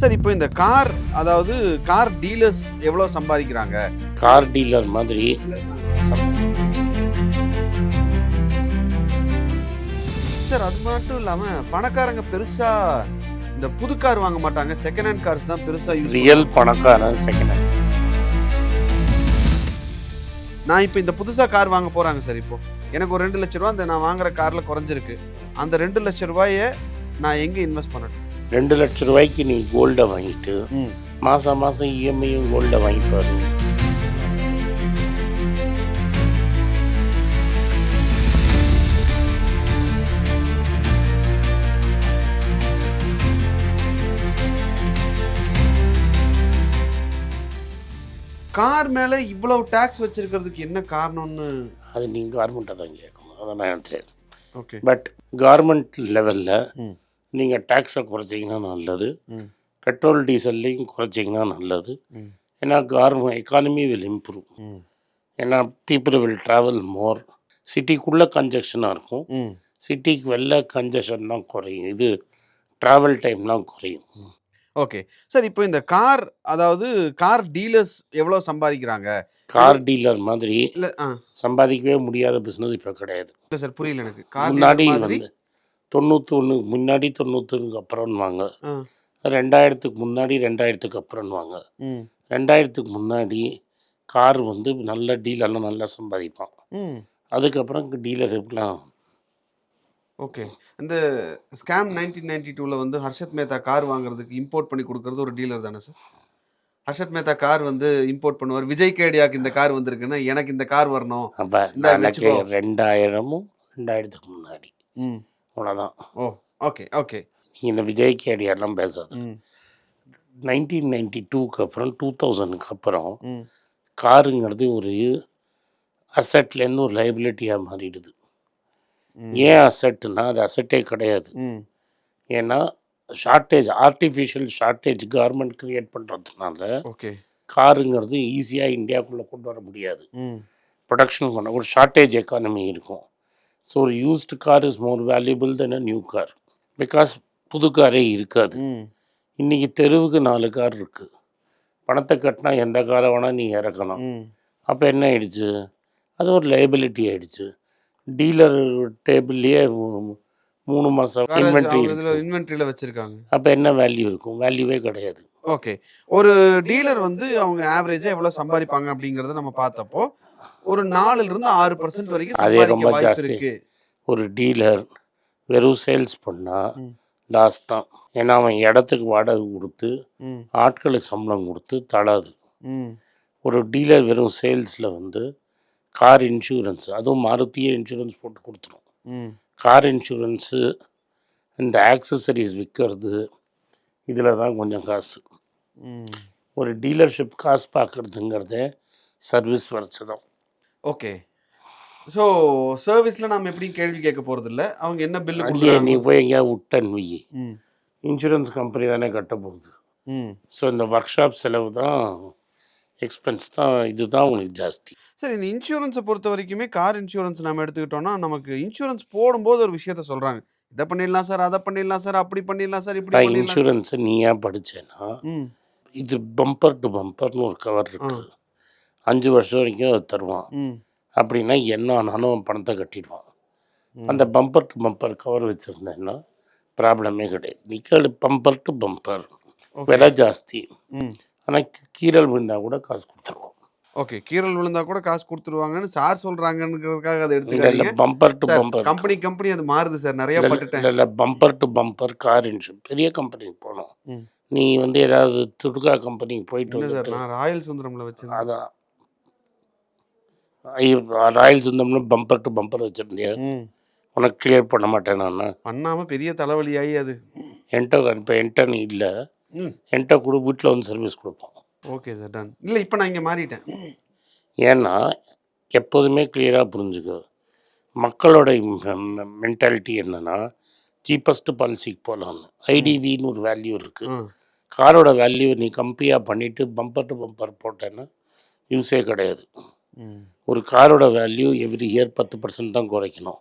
Sir இப்போ இந்த car அதாவது கார் டீலர்ஸ் எவ்வளோ சம்பாதிக்கிறாங்க? கார் டீலர் மாதிரி சார் அது மட்டும் இல்லாமல் பணக்காரங்க பெருசா இந்த புது கார் வாங்க மாட்டாங்க. செகண்ட் ஹேண்ட் கார்ஸ் தான் பெருசா யூஸ் ரியல் பணக்காரன் செகண்ட் ஹேண்ட் நான் இப்போ இந்த புதுசா கார் வாங்க போறாங்க சார் இப்போ. எனக்கு ஒரு ரெண்டு லட்ச ரூபா அந்த நான் வாங்குற கார்ல குறைஞ்சிருக்கு. அந்த ரெண்டு லட்ச ரூபாயை நான் எங்க இன்வெஸ்ட் பண்ணட்டும் ரெண்டு லட்ச ரூபாய்க்கு நீ கோல்டை வாங்கிட்டு மாதம் மாதம் இஎம்ஐயும் கோல்டை வாங்கிப்பாரு. கார் மேல இவ்வளவு டாக்ஸ் வச்சிருக்கிறதுக்கு என்ன காரணம்னு? அது நீங்கள் கவர்மெண்ட்டை தான் கேட்கணும். அதை நான் நினைச்சேன். ஓகே பட் கவர்மெண்ட் லெவலில். நீங்கள் டேக்ஸை குறைச்சிங்கன்னா நல்லது. பெட்ரோல் டீசல்லையும் குறைச்சிங்கன்னா நல்லது. ஏன்னா கவர்மெண்ட் எக்கானமி வில் இம்ப்ரூவ் ஏன்னா பீப்புள் வில் ட்ராவல் மோர் சிட்டிக்குள்ளே கன்ஜெக்ஷனாக இருக்கும். சிட்டிக்கு வெளில கன்ஜெஷன் தான் குறையும். இது ட்ராவல் டைம்லாம் குறையும். ஓகே. சார் இப்போ இந்த கார் அதாவது கார் டீலர்ஸ் எவ்வளோ சம்பாதிக்கிறாங்க? கார் டீலர் மாதிரி சம்பாதிக்கவே முடியாத பிஸ்னஸ் இப்போ கிடையாது. இல்ல சார் புரியல எனக்கு. கார் முன்னாடி வந்து தொண்ணூற்றி ஒன்று முன்னாடி தொண்ணூத்தொன்னுக்கு அப்புறம்வாங்க ஆ. ரெண்டாயிரத்துக்கு முன்னாடி ரெண்டாயிரத்துக்கு அப்புறம்வாங்க ம். ரெண்டாயிரத்துக்கு முன்னாடி கார் வந்து நல்ல டீலர்லாம் நல்லா சம்பாதிப்பான். அதுக்கப்புறம் டீலர் எப்படிலாம் ஓகே. இந்த ஸ்கேம் நைன்டீன் நைன்டி டூவில் வந்து ஹர்ஷத் மேத்தா கார் வாங்குறதுக்கு இம்போர்ட் பண்ணி கொடுக்கறது ஒரு டீலர் தானே சார்? ஹர்ஷத் மேத்தா கார் வந்து இம்போர்ட் பண்ணுவார். விஜய் கேடியாக்கு இந்த கார் வந்திருக்குன்னா எனக்கு இந்த கார் வரணும். ரெண்டாயிரமும் ரெண்டாயிரத்துக்கு முன்னாடி. அவ்வளோதான். Oh okay okay. இந்த விஜய் கேடியார்லாம் பேசாது. நைன்டீன் நைன்டி டூக்கு அப்புறம் டூ தௌசண்ட்க்கு அப்புறம் காருங்கிறது ஒரு அசட்லேருந்து ஒரு லைபிலிட்டியாக மாறிடுது. ஏன் அசட்டுனா அது அசட்டே கிடையாது. ஏன்னா shortage artificial shortage government create பண்ணுறதுனால ஓகே. காருங்கிறது ஈஸியாக இந்தியாவுக்குள்ளே கொண்டு வர முடியாது. ப்ரொடக்ஷன் பண்ண ஒரு ஷார்ட்டேஜ் எக்கானமி இருக்கும். ஸோ ஒரு used car is more valuable then a new car because புது காரே இருக்காது. ம். இன்றைக்கி தெருவுக்கு நாலு கார் இருக்குது பணத்தை கட்டினா எந்த காரை வேணால் நீ இறக்கலாம். அப்போ என்ன ஆயிடுச்சு? அது ஒரு லைபிலிட்டி ஆயிடுச்சு. டீலர் டேபிள்லேயே மூணு மாதம் கார் இன்வென்ட்ரி இருக்கு. இன்வென்ட்ரியில் வச்சுருக்காங்க. அப்போ என்ன வேல்யூ இருக்கும்? வேல்யூவே கிடையாது. ஓகே ஒரு டீலர் வந்து அவங்க ஆவரேஜா எவ்வளவு சம்பாதிப்பாங்க அப்படிங்கறத நம்ம பார்த்தப்போ ஒரு நாலுல இருந்து ஆறு பர்சன்ட் வரைக்கும் அதே சம்பாதிக்க ரொம்ப வாய்ப்பு ஜாஸ்தி. இருக்கு. ஒரு டீலர் வெறும் சேல்ஸ் பண்ணால் ம். லாஸ் தான். ஏன்னா அவன் இடத்துக்கு வாடகை கொடுத்து ஆட்களுக்கு சம்பளம் கொடுத்து தடாது ஒரு டீலர் வெறும் சேல்ஸில் வந்து கார் இன்சூரன்ஸ் அதுவும் மாருதியே இன்சூரன்ஸ் போட்டு கொடுத்துரும். கார் இன்சூரன்ஸு இந்த ஆக்சசரிஸ் விற்கிறது இதில் தான் கொஞ்சம் காசு. ஒரு டீலர்ஷிப் காசு பார்க்குறதுங்கிறதே சர்வீஸ் வரைச்சு தான். ஓகே. ஸோ சர்வீஸ்ல நாம எப்படி கேள்வி கேட்க போறது இல்ல அவங்க என்ன பில்லு இல்லையே நீ கொடுக்குறாங்க போய் எங்கேயா விட்டன் வை ம். இன்சூரன்ஸ் கம்பெனி தானே கட்ட போகுது. ம். ஸோ இந்த ஒர்க் ஷாப் செலவு தான் எக்ஸ்பென்ஸ் தான் இதுதான் உங்களுக்கு ஜாஸ்தி. சரி இந்த இன்சூரன்ஸை பொறுத்த வரைக்குமே கார் இன்சூரன்ஸ் நம்ம எடுத்துக்கிட்டோம்னா நமக்கு இன்சூரன்ஸ் போடும்போது ஒரு விஷயத்த சொல்றாங்க. இதை பண்ணிடலாம் சார் அதை பண்ணிடலாம் சார் அப்படி பண்ணிடலாம் சார் இப்படி நான் பண்ணிடலாம். இன்சூரன்ஸை நீ ஏன் படித்தேன்னா ம். இது பம்பர் டு பம்பர்னு ஒரு கவர் இருக்கு. அஞ்சு வருஷம் வரைக்கும் தருவான். அப்படின்னா என்ன ஆனாலும் பணத்தை கட்டிடுவான். அந்த பம்பர் டு பம்பர் கவர் வச்சுருந்தேன்னா ப்ராப்ளமே கிடையாது. Nickel bumper to bumper. விலை ஜாஸ்தி. ஆனால் கீரல் விழுந்தா கூட காசு கொடுத்துருவோம். ஓகே கீரல் விழுந்தா கூட காசு கொடுத்துருவாங்கன்னு சார் சொல்றாங்கன்றதுக்காக அதை எடுத்துக்காதீங்க. Bumper to bumper company company அது மாறுது சார் நிறைய பட்டுட்டேன். இல்லை bumper to bumper car insurance பெரிய கம்பெனிக்கு போகணும். ம். நீ வந்து ஏதாவது துடுக்கா கம்பெனிக்கு போயிட்டு சார் நான் ராயல் சுந்தரம்ல வச்சிருந்தேன். அதான். ஐயோ, ராயல் சுந்தம்னு பம்பர் டு பம்பர் வச்சுருந்தியா. உனக்கு கிளியர் பண்ண மாட்டேன் நான். பண்ணாம பெரிய தலைவலியாகி அது. என்கிட்ட இப்போ என்கிட்ட நீ இல்லை. என்கிட்ட கூட வீட்டில் வந்து சர்வீஸ் கொடுப்போம். ஓகே சார் டன் இல்ல இப்போ நான் இங்க மாறிட்டேன். ஏன்னா எப்போதுமே கிளியராக புரிஞ்சுக்க. மக்களோட மென்டாலிட்டி என்னன்னா சீப்பஸ்ட் பாலிசிக்கு போகலான்னு ஐடிவின்னு ஒரு வேல்யூ இருக்குது காரோட வேல்யூ நீ கம்மியாக பண்ணிவிட்டு பம்பர் டு பம்பர் போட்டேன்னா யூஸே கிடையாது. ஒரு காரோட வேல்யூ எவ்ரி இயர் பத்து பர்சன்ட் தான் குறைக்கணும்.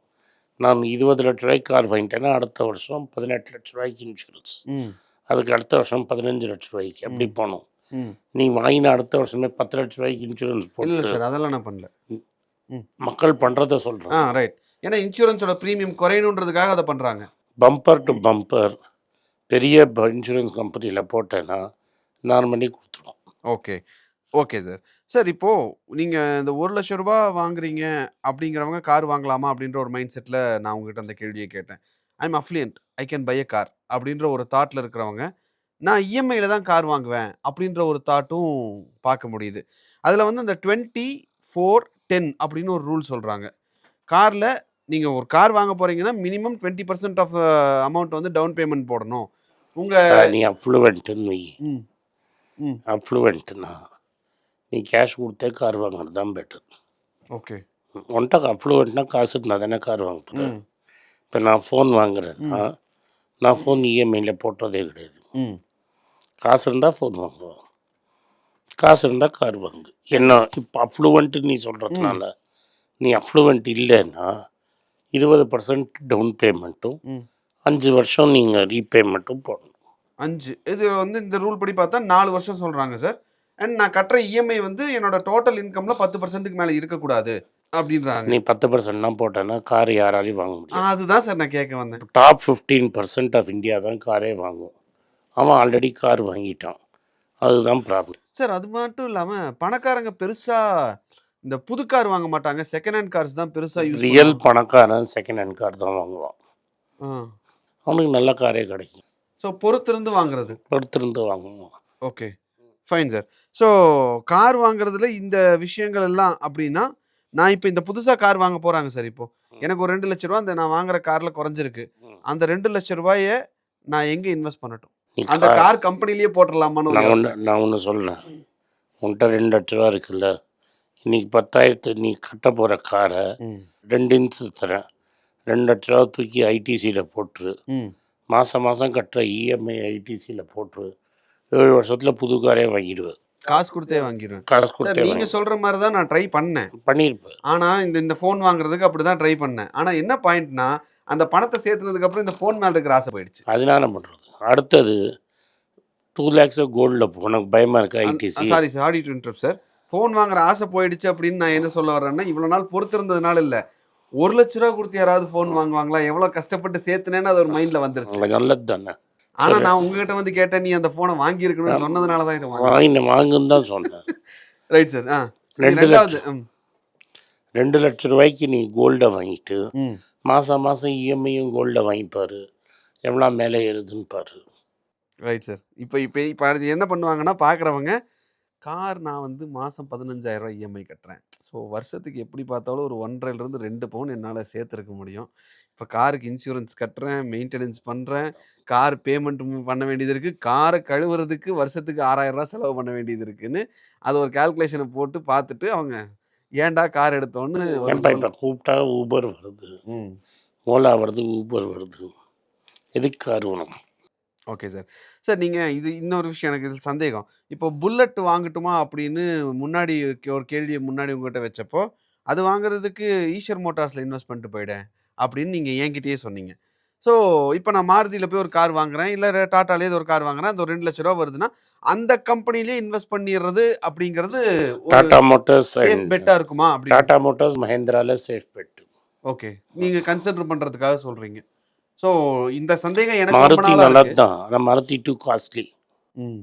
நான் இருபது லட்ச ரூபாய்க்கு கார் வாங்கிட்டேன்னா அடுத்த வருஷம் பதினெட்டு லட்ச ரூபாய்க்கு இன்சூரன்ஸ் அதுக்கு அடுத்த வருஷம் பதினஞ்சு லட்ச ரூபாய்க்கு. அப்படி போகணும். ம். நீ வாங்கின அடுத்த வருஷமே பத்து லட்ச ரூபாய்க்கு இன்சூரன்ஸ் போட்டு சார் அதெல்லாம் நான் பண்ணல. மக்கள் பண்ணுறத ஆ சொல்கிறேன் ரைட் ஏன்னா இன்சூரன்ஸோட ப்ரீமியம் குறையணுன்றதுக்காக அதை பண்ணுறாங்க பம்பர் டு பம்பர் பெரிய இன்சூரன்ஸ் கம்பெனியில் போட்டேன்னா நார்மலி கொடுத்துருவோம் ஓகே ஓகே சார். சார் இப்போது நீங்கள் இந்த ஒரு லட்ச ரூபா வாங்குறீங்க அப்படிங்கிறவங்க கார் வாங்கலாமா அப்படின்ற ஒரு மைண்ட் செட்டில் நான் உங்ககிட்ட அந்த கேள்வியை கேட்டேன். I am affluent I can buy a car அப்படின்ற ஒரு தாட்டில் இருக்கிறவங்க நான் இஎம்ஐயில் தான் கார் வாங்குவேன் அப்படின்ற ஒரு தாட்டும் பார்க்க முடியுது. அதில் வந்து அந்த டுவெண்ட்டி ஃபோர் டென் அப்படின்னு ஒரு ரூல் சொல்கிறாங்க காரில் நீங்கள் ஒரு கார் வாங்க போகிறீங்கன்னா minimum twenty percent of amount வந்து டவுன் பேமெண்ட் போடணும். உங்கள் நீ அஃப்ளூவெண்ட்டுன்னு வை. ம். ம். அஃப்ளூவெண்ட்டுனா நீ கேஷ் கொடுத்தே கார் வாங்குறது தான் பெட்டர் ஓகே உன்ட்ட அஃப்ளூவெண்ட்னா காசு இருந்தால் தானே கார் வாங்க போகிறேன் ம். இப்போ நான் ஃபோன் வாங்குறேன்னா நான் ஃபோன் இஎம்ஐயில் போட்டதே கிடையாது. ம். காசு இருந்தால் ஃபோன் வாங்குவோம் காசு இருந்தால் கார் வாங்கு. என்ன இப்போ அஃப்ளூவெண்ட்டு நீ சொல்கிறதுனால நீ அஃப்ளூவெண்ட் இல்லைன்னா இருபது பர்சன்ட் டவுன் பேமெண்ட்டும் அஞ்சு வருஷம் நீங்கள் ரீபேமெண்ட்டும் போடணும். அஞ்சு. இது வந்து இந்த ரூல் படி பார்த்தா நாலு வருஷம் சொல்கிறாங்க சார். அண்ட் நான் கட்டுற இஎம்ஐ வந்து என்னோட டோட்டல் இன்கம்ல பத்து பர்சன்ட்டுக்கு மேலே இருக்கக்கூடாது அப்படின்றாங்க. நீ பத்து பர்சன்ட்லாம் போட்டேன்னா கார் யாராலையும் வாங்க முடியும் அதுதான் சார் நான் கேட்க வந்தேன். Top fifteen percent of India தான் காரே வாங்கும். அவன் ஆல்ரெடி கார் வாங்கிட்டான். அதுதான் ப்ராப்ளம் சார் அது மட்டும் இல்லாமல் பணக்காரங்க பெருசாக இந்த புது கார் வாங்க மாட்டாங்க. செகண்ட் ஹேண்ட் கார்ஸ் தான் பெருசாக ரியல் பணக்காரன் செகண்ட் ஹேண்ட் கார் தான் வாங்குவான். ஆ. அவனுக்கு நல்ல காரே கிடைக்கும். ஸோ பொறுத்திருந்து வாங்குறது. பொறுத்திருந்து வாங்குவான். Okay fine sir so car வாங்குறதுல இந்த விஷயங்கள் எல்லாம் அப்படின்னா நான் இப்போ இந்த புதுசாக கார் வாங்க போகிறாங்க சார் இப்போ. எனக்கு ஒரு ரெண்டு லட்ச ரூபா அந்த நான் வாங்குற காரில் குறைஞ்சிருக்கு. அந்த ரெண்டு லட்ச ரூபாயை நான் எங்கே இன்வெஸ்ட் பண்ணட்டும்? அந்த கார் கம்பெனிலேயே போட்டுடலாமான்னு நான் ஒன்று. நான் ஒன்று சொல்லேன் உன்கிட்ட ரெண்டு லட்ச ரூபா இருக்குல்ல. இன்னைக்கு பத்தாயிரத்து நீ கட்ட போகிற காரை ரெண்டு இன்ச்சு தரேன் ரெண்டு லட்ச ரூபா தூக்கி ஐடிசியில் போட்டுரு. மாதம் மாதம் கட்டுற E இஎம்ஐ ஐடிசியில் போட்டுரு. ஏழு வருஷத்தில் புது காரே வாங்கிடுவேன். காசு கொடுத்தே வாங்கிடுவேன். காசு கொடுத்தே நீங்க சொல்ற மாதிரி தான் நான் ட்ரை பண்ணேன். பண்ணியிருப்பேன். ஆனா இந்த இந்த ஃபோன் வாங்குறதுக்கு அப்படி தான் ட்ரை பண்ணேன். ஆனா என்ன பாயிண்ட்னா அந்த பணத்தை சேர்த்துனதுக்கு அப்புறம் இந்த ஃபோன் மேல இருக்கிற ஆசை போயிடுச்சு. அதனால பண்ணுறது அடுத்தது டூ லேக்ஸை கோல்டில் உனக்கு பயமாக இருக்கு ITC sorry sir to interrupt sir phone வாங்குற ஆசை போயிடுச்சு அப்படின்னு நான் என்ன சொல்ல வர்றேன்னா இவ்வளவு நாள் பொறுத்திருந்ததுனால இல்ல. ஒரு லட்ச ரூபா கொடுத்து யாராவது ஃபோன் வாங்குவாங்களா? எவ்வளவு கஷ்டப்பட்டு சேர்த்துனேன்னு அது ஒரு மைண்ட்ல வந்துருச்சு. நல்லது தானே ஆனா நான் உங்ககிட்ட வந்து கேட்டேன் நீ அந்த போனை வாங்கி இருக்கணும்னு சொன்னதுனால தான் இதை வாங்க வாங்கி வாங்குன்னு தான் சொன்னேன். ரைட் சார் ஆ. ரெண்டு ரெண்டாவது ரெண்டு லட்ச ரூபாய்க்கு நீ கோல்டை வாங்கிட்டு மாதம் மாதம் இஎம்ஐயும் கோல்டை வாங்கிப்பாரு. எவ்வளோ மேலே ஏறுதுன்னு பாரு. ரைட் சார் இப்போ இப்போ இப்போ என்ன பண்ணுவாங்கன்னா பார்க்குறவங்க கார் நான் வந்து மாதம் பதினஞ்சாயிரம் இஎம்ஐ கட்டுறேன். ஸோ வருஷத்துக்கு எப்படி பார்த்தாலும் ஒரு ஒன்றரைலேருந்து ரெண்டு பவுன் என்னால் சேர்த்துருக்க முடியும். இப்போ காருக்கு இன்சூரன்ஸ் கட்டுறேன் மெயின்டெனன்ஸ் பண்ணுறேன் கார் பேமெண்ட் பண்ண வேண்டியது இருக்குது காரை கழுவுறதுக்கு வருஷத்துக்கு ஆறாயிரம் ரூபாய் செலவு பண்ண வேண்டியது இருக்குன்னு அது ஒரு கால்குலேஷனை போட்டு பார்த்துட்டு அவங்க ஏன்டா கார் எடுத்தோன்னு இப்போ கூப்பிட்டா ஊபர் வருது? ம். ஓலா வருது ஊபர் வருது. எதுக்கு கார் உனக்கு ஓகே சார். சார் நீங்கள் இது இன்னொரு விஷயம் எனக்கு இதில் சந்தேகம். இப்போ புல்லட் வாங்கட்டுமா அப்படின்னு முன்னாடி ஒரு கேள்வியை முன்னாடி உங்ககிட்ட வச்சப்போ அது வாங்குறதுக்கு ஈஷர் மோட்டார்ஸில் இன்வெஸ்ட் பண்ணிட்டு போயிடேன் அப்படின்னு நீங்கள் என்கிட்டயே சொன்னீங்க. ஸோ இப்போ நான் மாருதியில் போய் ஒரு கார் வாங்குறேன் இல்லை டாட்டாலேயே ஒரு கார் வாங்குறேன் அது ஒரு ரெண்டு லட்ச ரூபா வருதுன்னா அந்த கம்பெனிலேயே இன்வெஸ்ட் பண்ணிடுறது அப்படிங்கிறது ஒரு டாடா மோட்டார்ஸ் சேஃப் பெட்டாக இருக்குமா அப்படி டாடா மோட்டார்ஸ் மஹேந்திரால சேஃப் பெட் ஓகே. நீங்கள் கன்சிடர் பண்ணுறதுக்காக சொல்கிறீங்க ஸோ இந்த சந்தேகம் எனக்கு மாருதி நல்லது இருக்கு. தான் ஆனால் Maruti too costly hmm.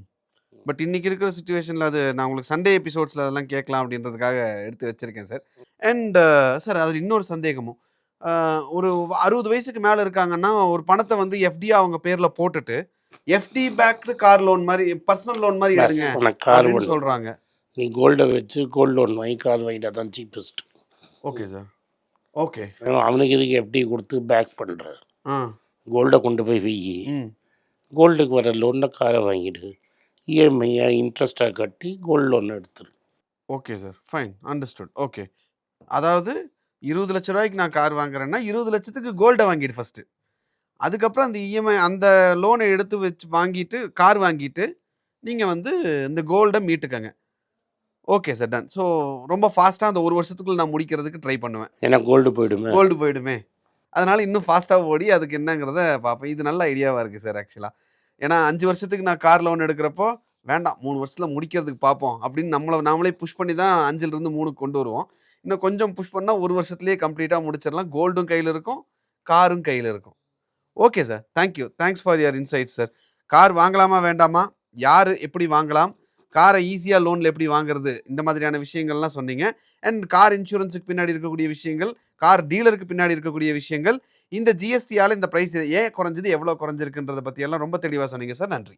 But இன்னைக்கு இருக்கிற சுச்சுவேஷனில் அது நான் உங்களுக்கு சண்டே எபிசோட்ஸில் அதெல்லாம் கேட்கலாம் அப்படின்றதுக்காக எடுத்து வச்சிருக்கேன் சார் அண்ட் சார் அதில் இன்னொரு சந்தேகமும். ஒரு அறுபது வயசுக்கு மேலே இருக்காங்கன்னா ஒரு பணத்தை வந்து எஃப்டியா அவங்க பேரில் போட்டுட்டு எஃப்டி பேக்டு கார் லோன் மாதிரி பர்சனல் லோன் மாதிரி எடுங்க அப்படின்னு சொல்கிறாங்க நீ கோல்டை வச்சு கோல்டு லோன் வாங்கி கார் வாங்கிட்டா தான் சீப்பஸ்ட் ஓகே சார் ஓகே அவனுக்கு இதுக்கு எப்படி கொடுத்து பேக் பண்ணுற கோல்டை கொண்டு போய் வை. ம். கோல்டுக்கு வர லோனில் காரை வாங்கிடு. E இஎம்ஐயை இன்ட்ரெஸ்ட்டாக கட்டி கோல்டு லோன் எடுத்துரு. Okay sir. Fine. Understood. Okay. அதாவது இருபது லட்ச ரூபாய்க்கு நான் கார் வாங்குறேன்னா இருபது லட்சத்துக்கு கோல்டை வாங்கிடு ஃபஸ்ட்டு அதுக்கப்புறம் அந்த இஎம்ஐ அந்த லோனை எடுத்து வச்சு வாங்கிட்டு கார் வாங்கிட்டு நீங்கள் வந்து இந்த கோல்டை மீட்டுக்கங்க. Okay sir. டன். ஸோ ரொம்ப ஃபாஸ்ட்டாக அந்த ஒரு வருஷத்துக்குள்ள நான் முடிக்கிறதுக்கு ட்ரை பண்ணுவேன். ஏன்னா கோல்டு போயிடுமே. கோல்டு போயிடுமே. அதனால் இன்னும் ஃபாஸ்ட்டாக ஓடி அதுக்கு என்னங்கிறத பார்ப்பேன் இது நல்ல ஐடியாவாக இருக்குது சார் ஆக்சுவலாக ஏன்னா அஞ்சு வருஷத்துக்கு நான் கார் லோன் எடுக்கிறப்போ வேண்டாம் மூணு வருஷத்தில் முடிக்கிறதுக்கு பார்ப்போம் அப்படின்னு நம்மளை நாமளே புஷ் பண்ணி தான் அஞ்சுலேருந்து மூணுக்கு கொண்டு வருவோம். இன்னும் கொஞ்சம் புஷ் பண்ணால் ஒரு வருஷத்துலேயே கம்ப்ளீட்டாக முடிச்சிடலாம். கோல்டும் கையில் இருக்கும் காரும் கையில் இருக்கும். Okay sir thank you thanks for your insight sir car வாங்கலாமா வேண்டாமா? யார் எப்படி வாங்கலாம்? காரை ஈஸியாக லோனில் எப்படி வாங்குறது? இந்த மாதிரியான விஷயங்கள்லாம் சொன்னீங்க. அண்ட் கார் இன்சூரன்ஸுக்கு பின்னாடி இருக்கக்கூடிய விஷயங்கள் கார் டீலருக்கு பின்னாடி இருக்கக்கூடிய விஷயங்கள் இந்த ஜிஎஸ்டியால் இந்த ப்ரைஸ் ஏன் குறைஞ்சது எவ்வளோ குறைஞ்சிருக்குன்றதை பற்றியெல்லாம் ரொம்ப தெளிவாக சொன்னீங்க சார் நன்றி.